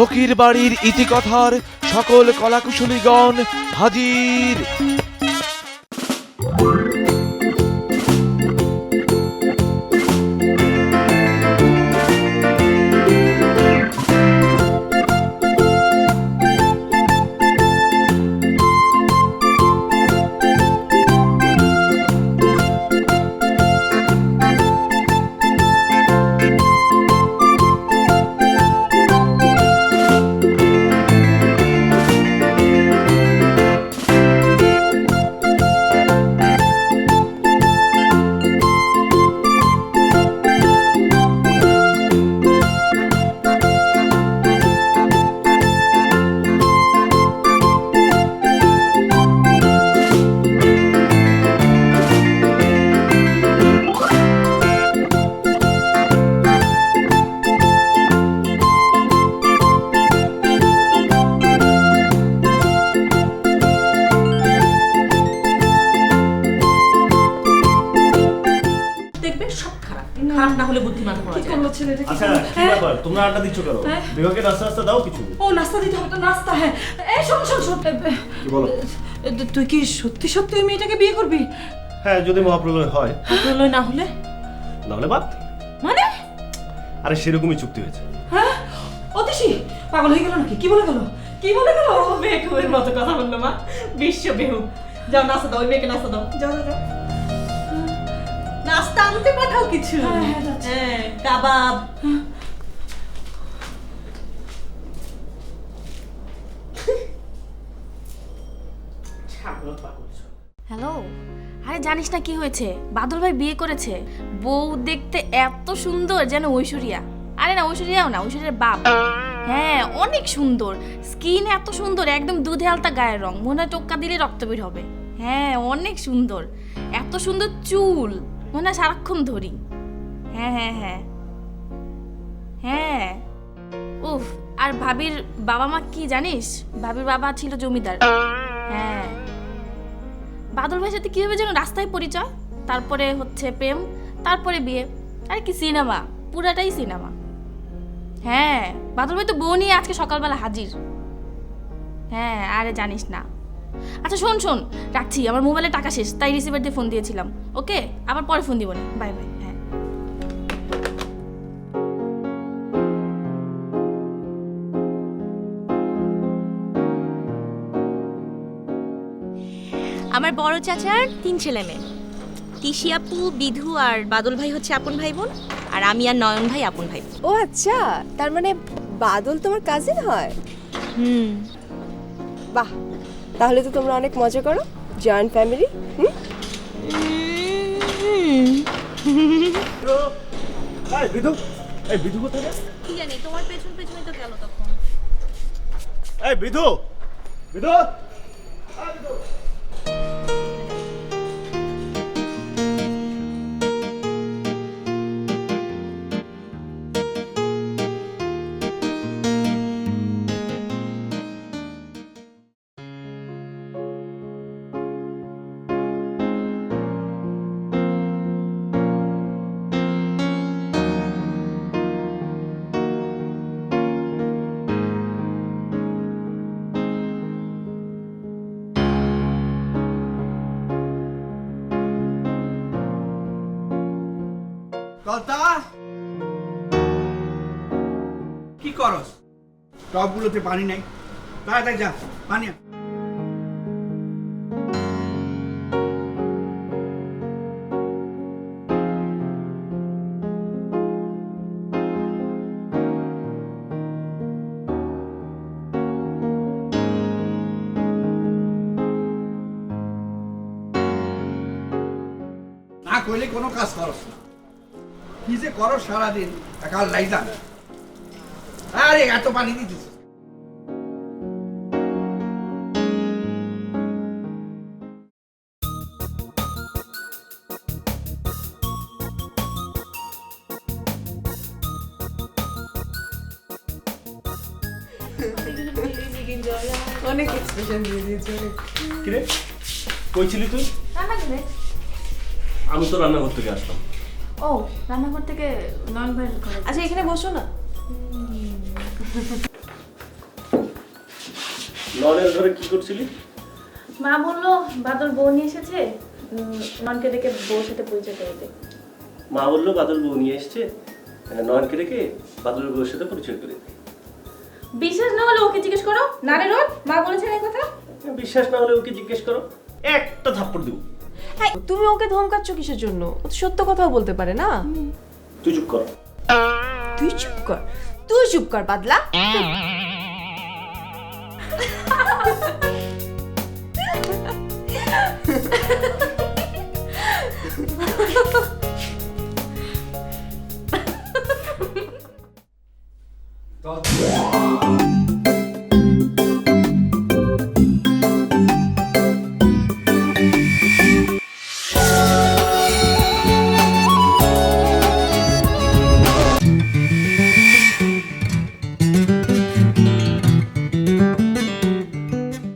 ফকির বাড়ির ইতিকথার সকল কলাকুশলীগণ হাজির। খারাপ না হলে বুদ্ধিমান হওয়া কি যায়। করল ছেলেটা? কি আচ্ছা কি হ্যাঁ? ব্যাপার? তোমরা আড্ডা দিচ্ছ কেন? হ্যাঁ? বিভাগে নাস্তা নাস্তা দাও কিছু? ও নাস্তা দিতে হবে তো নাস্তা হ্যাঁ। এই শোন শোন শোন। কি বলো? তুই কি সত্যি সত্যি ওই মেয়েটাকে বিয়ে করবি? হ্যাঁ যদি মহাপ্রলয় হয়। প্রলয় না হলে? নাহলে বাদ। মানে? আরে সেরকমই চুক্তি হয়েছে। হ্যাঁ? অতিশি পাগল হয়ে গেল নাকি? কি বলে গেল? কি বলে গেল? ও বেকুবের মতো কথা বলল মা। বিশ্ব বেহু। যাও নাস্তা দাও ওই মেয়েকে নাস্তা দাও। যাও যাও, যাও। নাস্তা আনতে পাঠাও কিছু। হ্যাঁ, হ্যাঁ। হ্যাঁ কাবাব। হ্যালো? আরে জানিস না কি হয়েছে? বাদল ভাই বিয়ে করেছে। বউ দেখতে এত সুন্দর যেন ঐশ্বরিয়া। আরে না ঐশ্বরিয়াও না ঐশ্বরিয়ার বাপ। হ্যাঁ অনেক সুন্দর। স্কিন এত সুন্দর একদম দুধে আলতা গায়ের রং। মনে হয় টোক্কা দিলে রক্ত বের হবে। হ্যাঁ অনেক সুন্দর। এত সুন্দর চুল। মনে হয় সারাক্ষণ ধরি। হ্যাঁ হ্যাঁ হ্যাঁ। হ্যাঁ। উফ, আর ভাবির বাবা মা কি জানিস? ভাবির বাবা ছিল জমিদার। হ্যাঁ। বাদল ভাইয়ের সাথে কীভাবে যেন রাস্তায় পরিচয়? তারপরে হচ্ছে প্রেম, তারপরে বিয়ে। আরে কি সিনেমা, পুরাটাই সিনেমা। হ্যাঁ বাদল ভাই তো বউ নিয়ে আজকে সকালবেলা হাজির। হ্যাঁ আরে জানিস না। আচ্ছা শোন শোন। রাখছি আমার মোবাইলে টাকা শেষ তাই রিসিভার দিয়ে ফোন দিয়েছিলাম। ওকে আবার পরে ফোন দিব না। বাই বাই হ্যাঁ। আমার বড় চাচার তিন ছেলে মেয়ে। তিশি আপু বিধু আর বাদল ভাই হচ্ছে আপন ভাই বোন আর আমি আর নয়ন ভাই আপন ভাই বোন। ও আচ্ছা। তার মানে বাদল তোমার কাজিন হয়? হুম। বাহ তাহলে তো তোমরা অনেক মজা করো জয়েন্ট ফ্যামিলি হুম? এই বিধু। এই বিধু। কলতা? কি করস? টবগুলোতে পানি নাই। তাড়াতাড়ি যা, পানি। না করলে কোনো কাজ করস না। কি যে করো সারাদিন? একাল আরে এত পানি দিতেছ। অনেক এক্সপ্রেশন দিয়ে দিয়েছে কিরে? কই তুই? আমি তো রান্নাঘর থেকে আসলাম। ও রান্নাঘর থেকে নয়ন ভাইয়ের ঘরে আচ্ছা এখানে বসো না। ননের ঘরে কি করছিলি? মা বলল বাদল বউ নিয়ে এসেছে ননকে ডেকে বউর সাথে পরিচয় করে দে। মা বলল বাদল বউ নিয়ে এসছে আহ, নয়নকে রেখে বাদলের বউর সাথে পরিচয় করে দে। বিশ্বাস না হলে ওকে জিজ্ঞেস করো? না রে রোদ মা বলেছেন এই কথা? বিশ্বাস না হলে ওকে জিজ্ঞেস করো। একটা থাপ্পড় দেবো। হ্যাঁ তুমি ওকে ধমকাচ্ছ কিসের জন্য? ও তো সত্য কথাও বলতে পারে না। তুই চুপ কর। তুই চুপ কর। তুই চুপ কর বাদলা